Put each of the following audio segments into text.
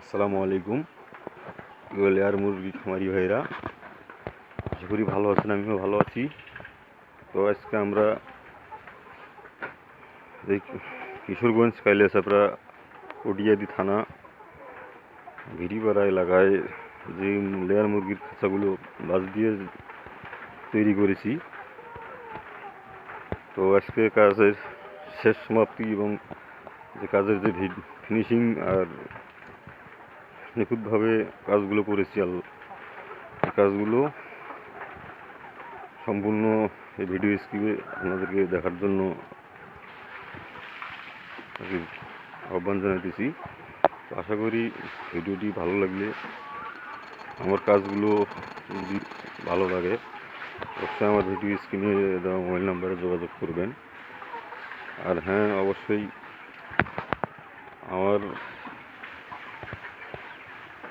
আসসালামু আলাইকুম। লেয়ার মুরগি খামারি ভাইরা, আশা করি ভালো আছেন, আমিও ভালো আছি। তো আজকে আমরা এই কিশোরগঞ্জ কাইলাসাপড়া ওডিয়াদি থানা, ভিড়িপাড়া এলাকায় যে লেয়ার মুরগির খাঁচাগুলো বাঁশ দিয়ে তৈরি করেছি। তো আজকে কাজের শেষ সমাপ্তি এবং যে কাজের যে ফিনিশিং আর নিখুঁতভাবে কাজগুলো করেছি আল কাজগুলো সম্পূর্ণ এই ভিডিও স্ক্রিপে আপনাদেরকে দেখার জন্য আহ্বান জানাতেছি আশা করি ভিডিওটি ভালো লাগলে আমার কাজগুলো যদি ভালো লাগে, অবশ্যই আমার ভিডিও স্ক্রিনে দেওয়া মোবাইল নাম্বারে যোগাযোগ করবেন। আর হ্যাঁ অবশ্যই আমার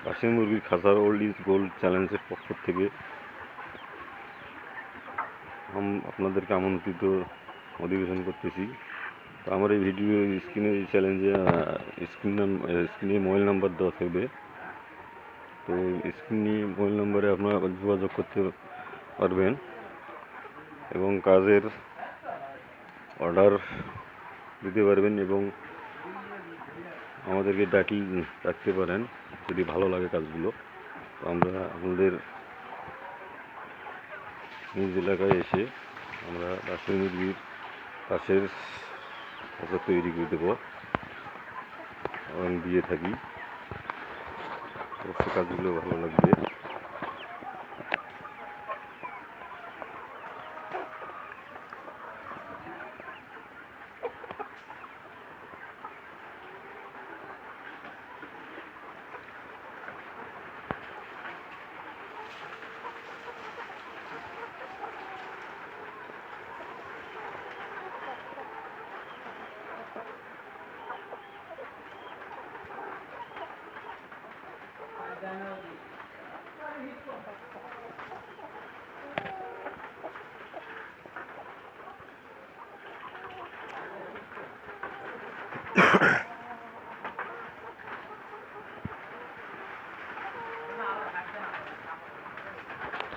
কাশিম মুরগির খাসার ওল্ড ইজ গোল্ড চ্যালেঞ্জের পক্ষ থেকে আপনাদেরকে আমন্ত্রিত অধিবেশন করতেছি। তো আমার এই ভিডিও স্ক্রিনে এই চ্যালেঞ্জে স্ক্রিন স্ক্রিনে মোবাইল নাম্বার দেওয়া থাকবে। তো স্ক্রিনে মোবাইল নাম্বারে আপনারা যোগাযোগ করতে পারবেন। এবং কাজের অর্ডার দিতে পারবেন এবং আমাদেরকে ডাকি ডাকতে পারেন, যদি ভালো লাগে কাজগুলো। তো আমরা আপনাদের নিজ এলাকায় এসে আমরা রাষ্ট্রীয় মুরগির পাশের খাঁচা তৈরি করে দেবো এবং দিয়ে থাকি। অবশ্যই কাজগুলো ভালো লাগবে।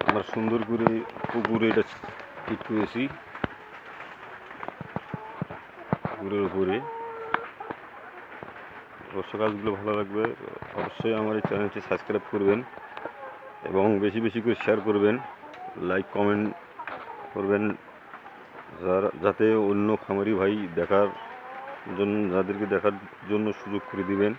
আমরা সুন্দর করে পুকুরে এটা ঠিক করেছি। পুকুরের উপরে। অবশ্য কাজগুলো ভালো লাগবে। অবশ্যই আমার এই চ্যানেলটি সাবস্ক্রাইব করবেন এবং বেশি বেশি করে শেয়ার করবেন। লাইক কমেন্ট করবেন। যারা যাতে অন্য খামারি ভাই দেখার জন্য যাদেরকে দেখার জন্য সুযোগ করে দিবেন।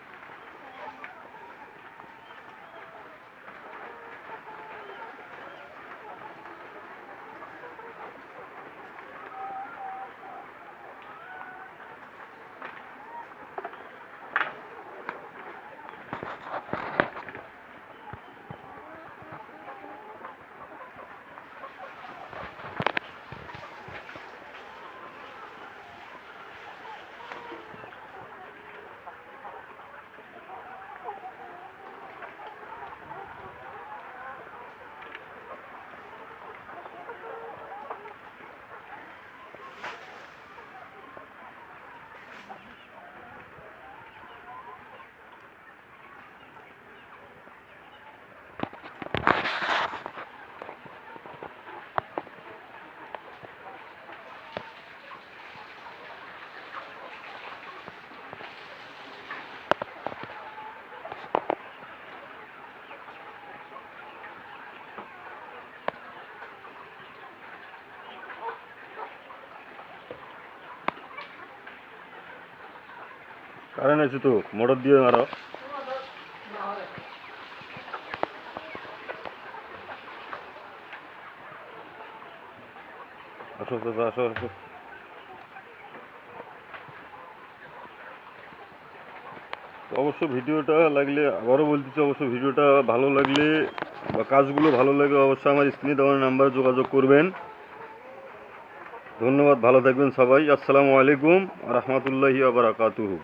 কারেন্ট আছে তো, মোটর দিয়ে মারো আসো, দাদা, আসো আসো। অবশ্য ভিডিওটা লাগলে, আবারও বলতেছি, অবশ্য ভিডিওটা ভালো লাগলে বা কাজগুলো ভালো লাগলে অবশ্যই আমার স্ক্রিনে দেওয়ার নাম্বারে যোগাযোগ করবেন। ধন্যবাদ, ভালো থাকবেন সবাই। আসসালামু আলাইকুম রহমতুল্লাহি আবরাকাতুহু